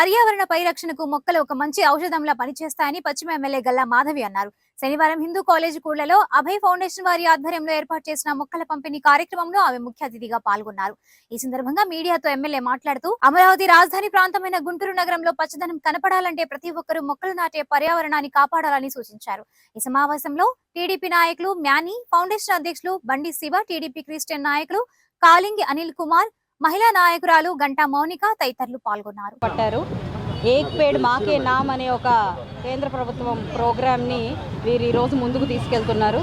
పర్యావరణ పరిరక్షణకు మొక్కలు ఒక మంచి ఔషధంలా పనిచేస్తాయని పశ్చిమ ఎమ్మెల్యే గల్లా మాధవి అన్నారు. శనివారం హిందూ కాలేజ్ కూళ్ళలో అభయ్ ఫౌండేషన్ వారి ఆధ్వర్యంలో ఏర్పాటు చేసిన మొక్కల పంపిణీ కార్యక్రమంలో ఆమె ముఖ్య అతిథిగా పాల్గొన్నారు. ఈ సందర్భంగా మీడియాతో ఎమ్మెల్యే మాట్లాడుతూ అమరావతి రాజధాని ప్రాంతమైన గుంటూరు నగరంలో పచ్చదనం కనపడాలంటే ప్రతి ఒక్కరూ మొక్కలు నాటే పర్యావరణాన్ని కాపాడాలని సూచించారు. ఈ సమావేశంలో టీడీపీ నాయకులు మ్యానీ ఫౌండేషన్ అధ్యక్షులు బండి శివ టీడీపీ క్రిస్టియన్ నాయకులు కాలింగి అనిల్ కుమార్ మహిళా నాయకురాలు గంటా మౌనిక తదితరులు పాల్గొన్నారు. పట్టారు. ఏక్ పేడ్ మాకే నామ్ అనే ఒక కేంద్ర ప్రభుత్వం ప్రోగ్రామ్ని వీరు ఈరోజు ముందుకు తీసుకెళ్తున్నారు.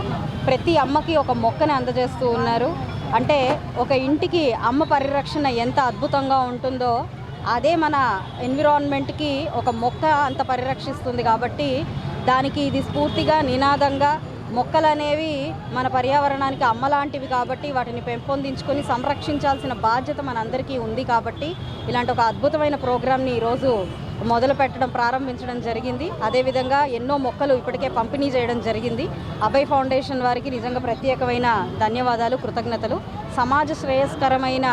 ప్రతి అమ్మకి ఒక మొక్కని అందజేస్తూ ఉన్నారు. అంటే ఒక ఇంటికి అమ్మ పరిరక్షణ ఎంత అద్భుతంగా ఉంటుందో అదే మన ఎన్విరాన్మెంట్కి ఒక మొక్క అంత పరిరక్షిస్తుంది కాబట్టి దానికి ఇది స్ఫూర్తిగా నినాదంగా మొక్కలు అనేవి మన పర్యావరణానికి అమ్మలాంటివి కాబట్టి వాటిని పెంపొందించుకొని సంరక్షించాల్సిన బాధ్యత మనందరికీ ఉంది కాబట్టి ఇలాంటి ఒక అద్భుతమైన ప్రోగ్రామ్ని ఈరోజు మొదలు పెట్టడం ప్రారంభించడం జరిగింది. అదేవిధంగా ఎన్నో మొక్కలు ఇప్పటికే పంపిణీ చేయడం జరిగింది. అభయ్ ఫౌండేషన్ వారికి నిజంగా ప్రత్యేకమైన ధన్యవాదాలు కృతజ్ఞతలు. సమాజ శ్రేయస్కరమైన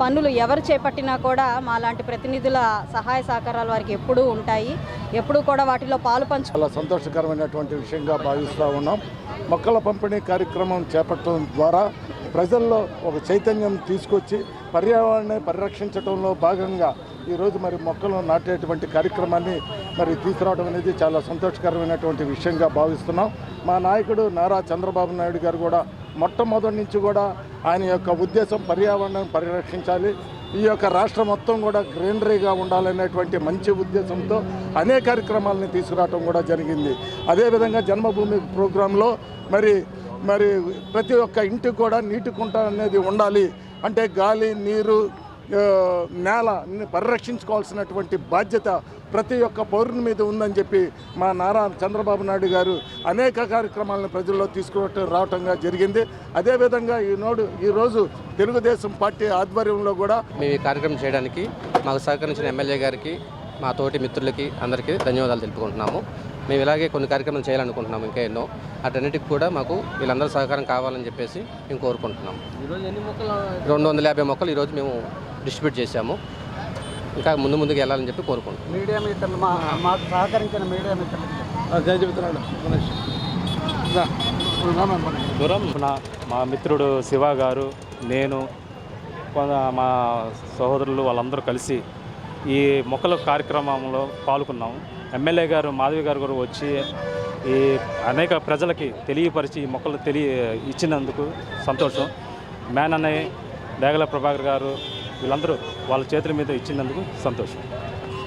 పనులు ఎవరు చేపట్టినా కూడా మా లాంటి ప్రతినిధుల సహాయ సహకారాలు వారికి ఎప్పుడూ ఉంటాయి. ఎప్పుడూ కూడా వాటిలో పాలు పంచు చాలా సంతోషకరమైనటువంటి విషయంగా భావిస్తూ ఉన్నాం. మొక్కల పంపిణీ కార్యక్రమం చేపట్టడం ద్వారా ప్రజల్లో ఒక చైతన్యం తీసుకొచ్చి పర్యావరణాన్ని పరిరక్షించడంలో భాగంగా ఈరోజు మరి మొక్కలను నాటేటువంటి కార్యక్రమాన్ని మరి తీసుకురావడం అనేది చాలా సంతోషకరమైనటువంటి విషయంగా భావిస్తున్నాం. మా నాయకుడు నారా చంద్రబాబు నాయుడు గారు కూడా మొట్టమొదటి నుంచి కూడా ఆయన యొక్క ఉద్దేశం పర్యావరణాన్ని పరిరక్షించాలి. ఈ యొక్క రాష్ట్రం మొత్తం కూడా గ్రీనరీగా ఉండాలనేటువంటి మంచి ఉద్దేశంతో అనేక కార్యక్రమాలని తీసుకురావడం కూడా జరిగింది. అదేవిధంగా జన్మభూమి ప్రోగ్రాంలో మరి మరి ప్రతి ఒక్క ఇంటికి కూడా నీటి కుంట అనేది ఉండాలి. అంటే గాలి నీరు ఆ, నేల ని పరిరక్షించుకోవాల్సినటువంటి బాధ్యత ప్రతి ఒక్క పౌరుని మీద ఉందని చెప్పి మా నారా చంద్రబాబు నాయుడు గారు అనేక కార్యక్రమాలను ప్రజల్లో తీసుకురావటం రావటంగా జరిగింది. అదేవిధంగా ఈనాడు ఈరోజు తెలుగుదేశం పార్టీ ఆధ్వర్యంలో కూడా మేము ఈ కార్యక్రమం చేయడానికి మాకు సహకరించిన ఎమ్మెల్యే గారికి మా తోటి మిత్రులకి అందరికీ ధన్యవాదాలు తెలుపుకుంటున్నాము. మేము ఇలాగే కొన్ని కార్యక్రమాలు చేయాలనుకుంటున్నాము ఇంకా ఎన్నో. అటన్నిటికి కూడా మాకు వీళ్ళందరూ సహకారం కావాలని చెప్పేసి మేము కోరుకుంటున్నాము. రెండు వందల యాభై మొక్కలు ఈరోజు మేము డిస్ట్రిబ్యూట్ చేశాము. ఇంకా ముందు ముందుకు వెళ్ళాలని చెప్పి కోరుకుంటున్నాం. మీడియా మిత్రులు మా మాకు సహకరించిన మీడియా మిత్రులు నా మా మిత్రుడు శివ గారు నేను మా సహోదరులు వాళ్ళందరూ కలిసి ఈ మొక్కల కార్యక్రమంలో పాల్గొన్నాము ఎమ్మెల్యే గారు మాధవి గారు కూడా వచ్చి ఈ అనేక ప్రజలకి తెలియపరిచి ఈ మొక్కలు తెలియ ఇచ్చినందుకు సంతోషం. మ్యాన్ అన్నయ్య డేగల ప్రభాకర్ గారు వీళ్ళందరూ వాళ్ళ చేతుల మీద ఇచ్చినందుకు సంతోషం.